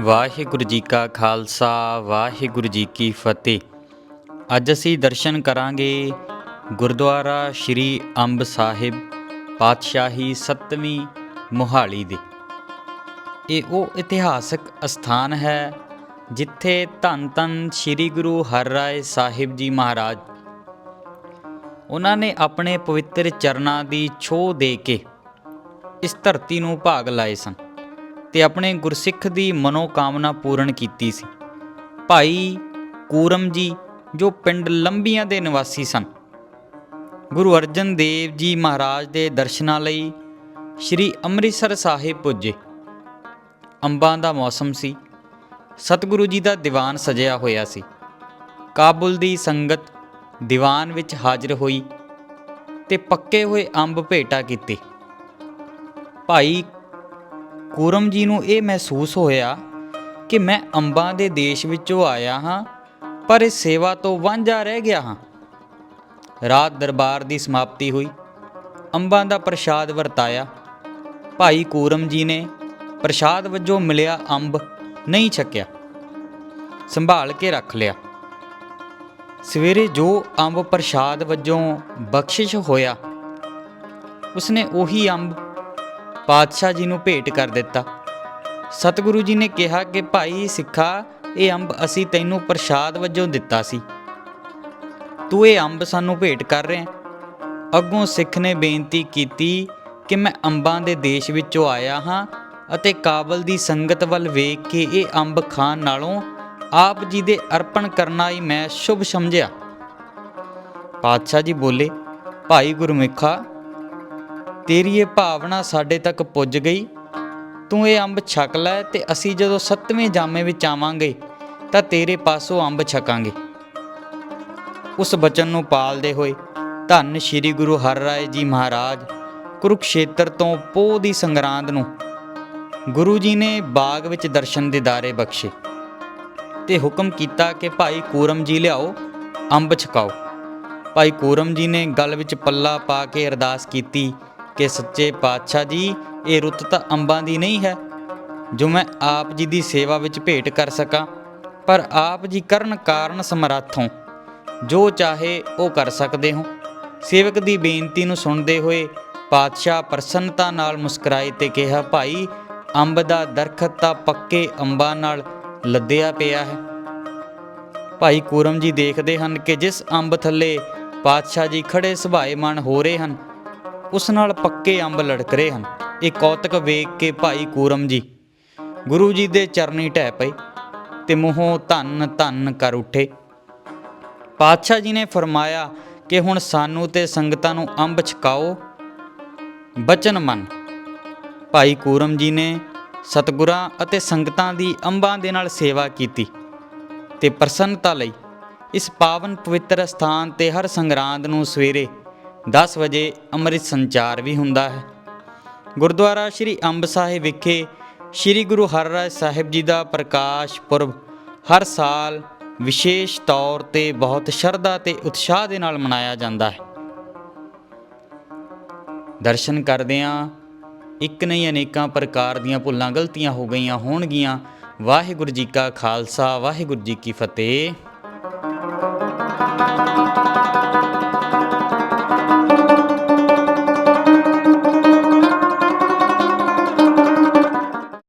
ਵਾਹਿਗੁਰੂ ਜੀ ਕਾ ਖਾਲਸਾ, ਵਾਹਿਗੁਰੂ ਜੀ ਕੀ ਫਤਿਹ। ਅੱਜ ਅਸੀਂ ਦਰਸ਼ਨ ਕਰਾਂਗੇ ਗੁਰਦੁਆਰਾ ਸ਼੍ਰੀ ਅੰਬ ਸਾਹਿਬ ਪਾਤਸ਼ਾਹੀ 7ਵੀਂ ਮੋਹਾਲੀ ਦੇ। ਇਹ ਉਹ ਇਤਿਹਾਸਕ ਅਸਥਾਨ ਹੈ ਜਿੱਥੇ ਧੰਨ ਧੰਨ ਸ਼੍ਰੀ ਗੁਰੂ ਹਰਿਰਾਏ ਸਾਹਿਬ ਜੀ ਮਹਾਰਾਜ, ਉਹਨਾਂ ਨੇ ਆਪਣੇ ਪਵਿੱਤਰ ਚਰਨਾਂ ਦੀ ਛੋਹ ਦੇ ਕੇ ਇਸ ਧਰਤੀ ਨੂੰ ਭਾਗ ਲਾਏ ਸਨ ਤੇ ਆਪਣੇ ਗੁਰਸਿੱਖ ਦੀ ਮਨੋਕਾਮਨਾ ਪੂਰਨ ਕੀਤੀ ਸੀ। ਭਾਈ ਕੂਰਮ ਜੀ, ਜੋ ਪਿੰਡ ਲੰਬੀਆਂ ਦੇ ਨਿਵਾਸੀ ਸਨ, ਗੁਰੂ ਅਰਜਨ ਦੇਵ ਜੀ ਮਹਾਰਾਜ ਦੇ ਦਰਸ਼ਨਾਂ ਲਈ ਸ੍ਰੀ ਅੰਮ੍ਰਿਤਸਰ ਸਾਹਿਬ ਪੁੱਜੇ। ਅੰਬਾਂ ਦਾ ਮੌਸਮ ਸੀ, ਸਤਿਗੁਰੂ ਜੀ ਦਾ ਦੀਵਾਨ ਸਜਿਆ ਹੋਇਆ ਸੀ। ਕਾਬੁਲ ਦੀ ਸੰਗਤ ਦੀਵਾਨ ਵਿੱਚ ਹਾਜ਼ਰ ਹੋਈ ਤੇ ਪੱਕੇ ਹੋਏ ਅੰਬ ਭੇਟਾ ਕੀਤੇ। ਭਾਈ ਕੂਰਮ ਜੀ ਨੂੰ ਇਹ ਮਹਿਸੂਸ ਹੋਇਆ ਕਿ ਮੈਂ ਅੰਬਾਂ ਦੇ ਦੇਸ਼ ਵਿੱਚੋਂ ਆਇਆ ਹਾਂ, ਪਰ ਇਸ ਸੇਵਾ ਤੋਂ ਵਾਂਝਾ ਰਹਿ ਗਿਆ ਹਾਂ। ਰਾਤ ਦਰਬਾਰ ਦੀ ਸਮਾਪਤੀ ਹੋਈ। ਅੰਬਾਂ ਦਾ ਪ੍ਰਸ਼ਾਦ ਵਰਤਾਇਆ। ਭਾਈ ਕੂਰਮ ਜੀ ਨੇ ਪ੍ਰਸ਼ਾਦ ਵਜੋਂ ਮਿਲਿਆ ਅੰਬ ਨਹੀਂ ਛਕਿਆ। ਸੰਭਾਲ ਕੇ ਰੱਖ ਲਿਆ। ਸਵੇਰੇ ਜੋ ਅੰਬ ਪ੍ਰਸ਼ਾਦ ਵਜੋਂ ਬਖਸ਼ਿਸ਼ ਹੋਇਆ, ਉਸਨੇ ਉਹੀ ਅੰਬ ਪਾਤਸ਼ਾਹ ਜੀ ਨੂੰ ਭੇਟ ਕਰ ਦਿੱਤਾ। ਸਤਿਗੁਰੂ ਜੀ ਨੇ ਕਿਹਾ ਕਿ, ਭਾਈ ਸਿੱਖਾ, ਇਹ ਅੰਬ ਅਸੀਂ ਤੈਨੂੰ ਪ੍ਰਸ਼ਾਦ ਵਜੋਂ ਦਿੱਤਾ ਸੀ। ਤੂੰ ਇਹ ਅੰਬ ਸਾਨੂੰ ਭੇਟ ਕਰ ਰਿਹਾ ਅੱਗੋਂ ਸਿੱਖ ਨੇ ਬੇਨਤੀ ਕੀਤੀ ਕਿ ਮੈਂ ਅੰਬਾਂ ਦੇ ਦੇਸ਼ ਵਿੱਚੋਂ ਆਇਆ ਹਾਂ ਅਤੇ ਕਾਬਲ ਦੀ ਸੰਗਤ ਵੱਲ ਵੇਖ ਕੇ ਇਹ ਅੰਬ ਖਾਣ ਨਾਲੋਂ ਆਪ ਜੀ ਦੇ ਅਰਪਣ ਕਰਨਾ ਹੀ ਮੈਂ ਸ਼ੁਭ ਸਮਝਿਆ। ਪਾਤਸ਼ਾਹ ਜੀ ਬੋਲੇ, ਭਾਈ ਗੁਰਮੁਖਾ ਤੇਰੀ ਇਹ ਭਾਵਨਾ ਸਾਡੇ ਤੱਕ ਪੁੱਜ ਗਈ। ਤੂੰ ਇਹ ਅੰਬ ਛਕ ਲੈ ਤੇ ਅਸੀਂ ਜਦੋਂ ਸੱਤਵੇਂ ਜਾਮੇ ਵਿੱਚ ਆਵਾਂਗੇ, ਤਾਂ ਤੇਰੇ ਪਾਸੋਂ ਅੰਬ ਛਕਾਂਗੇ। ਉਸ ਬਚਨ ਨੂੰ ਪਾਲਦੇ ਹੋਏ ਧੰਨ ਸ਼੍ਰੀ ਗੁਰੂ ਹਰਿਰਾਏ ਜੀ ਮਹਾਰਾਜ, ਕੁਰੂਕਸ਼ੇਤਰ ਤੋਂ ਪੋਹ ਦੀ ਸੰਗਰਾਂਦ ਨੂੰ ਗੁਰੂ ਜੀ ਨੇ ਬਾਗ ਵਿੱਚ ਦਰਸ਼ਨ ਦਿਦਾਰੇ ਬਖਸ਼ੇ ਤੇ ਹੁਕਮ ਕੀਤਾ ਕਿ ਭਾਈ ਕੂਰਮ ਜੀ ਲਿਆਓ, ਅੰਬ ਛਕਾਓ। ਭਾਈ ਕੂਰਮ ਜੀ ਨੇ ਗਲ ਵਿੱਚ ਪੱਲਾ ਪਾ ਕੇ ਅਰਦਾਸ ਕੀਤੀ ਕਿ ਸੱਚੇ ਪਾਤਸ਼ਾਹ ਜੀ, ਇਹ ਰੁੱਤ ਤਾਂ ਅੰਬਾਂ ਦੀ ਨਹੀਂ ਹੈ, ਜੋ ਮੈਂ ਆਪ ਜੀ ਦੀ ਸੇਵਾ ਵਿੱਚ ਭੇਟ ਕਰ ਸਕਾਂ। ਪਰ ਆਪ ਜੀ ਕਰਨ ਕਾਰਨ ਸਮਰੱਥ ਹੋ, ਜੋ ਚਾਹੇ ਉਹ ਕਰ ਸਕਦੇ ਹੋ। ਸੇਵਕ ਦੀ ਬੇਨਤੀ ਨੂੰ ਸੁਣਦੇ ਹੋਏ ਪਾਤਸ਼ਾਹ ਪ੍ਰਸੰਨਤਾ ਨਾਲ ਮੁਸਕਰਾਏ ਤੇ ਕਿਹਾ, ਭਾਈ, ਅੰਬ ਦਾ ਦਰਖਤ ਤਾਂ ਪੱਕੇ ਅੰਬਾਂ ਨਾਲ ਲੱਦਿਆ ਪਿਆ ਹੈ। ਭਾਈ ਕੂਰਮ ਜੀ ਦੇਖਦੇ ਹਨ ਕਿ ਜਿਸ ਅੰਬ ਥੱਲੇ ਪਾਤਸ਼ਾਹ ਜੀ ਖੜੇ ਸੁਭਾਏਮਾਨ ਹੋ ਰਹੇ ਹਨ ਉਸ ਨਾਲ ਪੱਕੇ ਅੰਬ ਲੜਕ ਰਹੇ ਹਨ। ਇਹ ਕੌਤਕ ਵੇਖ ਕੇ ਭਾਈ ਕੂਰਮ ਜੀ, ਗੁਰੂ ਜੀ ਦੇ ਚਰਨੀ ਢਹਿ ਪਏ ਤੇ ਮੂੰਹੋਂ ਧੰਨ ਧੰਨ ਕਰ ਉੱਠੇ। ਪਾਤਸ਼ਾਹ ਜੀ ਨੇ ਫਰਮਾਇਆ ਕਿ ਹੁਣ ਸਾਨੂੰ ਤੇ ਸੰਗਤਾਂ ਨੂੰ ਅੰਬ ਛਕਾਓ, ਬਚਨ ਮੰਨ। ਭਾਈ ਕੂਰਮ ਜੀ ਨੇ ਸਤਿਗੁਰਾਂ ਅਤੇ ਸੰਗਤਾਂ ਦੀ ਅੰਬਾਂ ਦੇ ਨਾਲ ਸੇਵਾ ਕੀਤੀ ਤੇ ਪ੍ਰਸੰਨਤਾ ਲਈ ਇਸ ਪਾਵਨ ਪਵਿੱਤਰ ਸਥਾਨ ਤੇ ਹਰ ਸੰਗਰਾਂਦ ਨੂੰ ਸਵੇਰੇ 10 ਵਜੇ ਅੰਮ੍ਰਿਤ ਸੰਚਾਰ ਵੀ ਹੁੰਦਾ ਹੈ। ਗੁਰਦੁਆਰਾ ਸ੍ਰੀ ਅੰਬ ਸਾਹਿਬ ਵਿਖੇ ਸ੍ਰੀ ਗੁਰੂ ਹਰਿਰਾਏ ਸਾਹਿਬ ਜੀ ਦਾ ਪ੍ਰਕਾਸ਼ ਪੁਰਬ ਹਰ ਸਾਲ ਵਿਸ਼ੇਸ਼ ਤੌਰ ਤੇ ਬਹੁਤ ਸ਼ਰਧਾ ਤੇ ਉਤਸ਼ਾਹ ਦੇ ਨਾਲ ਮਨਾਇਆ ਜਾਂਦਾ ਹੈ। ਦਰਸ਼ਨ ਕਰਦਿਆਂ ਇੱਕ ਨਹੀਂ ਅਨੇਕਾਂ ਪ੍ਰਕਾਰ ਦੀਆਂ ਭੁੱਲਾਂ ਗਲਤੀਆਂ ਹੋ ਗਈਆਂ ਹੋਣਗੀਆਂ। ਵਾਹਿਗੁਰੂ ਜੀ ਕਾ ਖਾਲਸਾ, ਵਾਹਿਗੁਰੂ ਜੀ ਕੀ ਫਤਿਹ।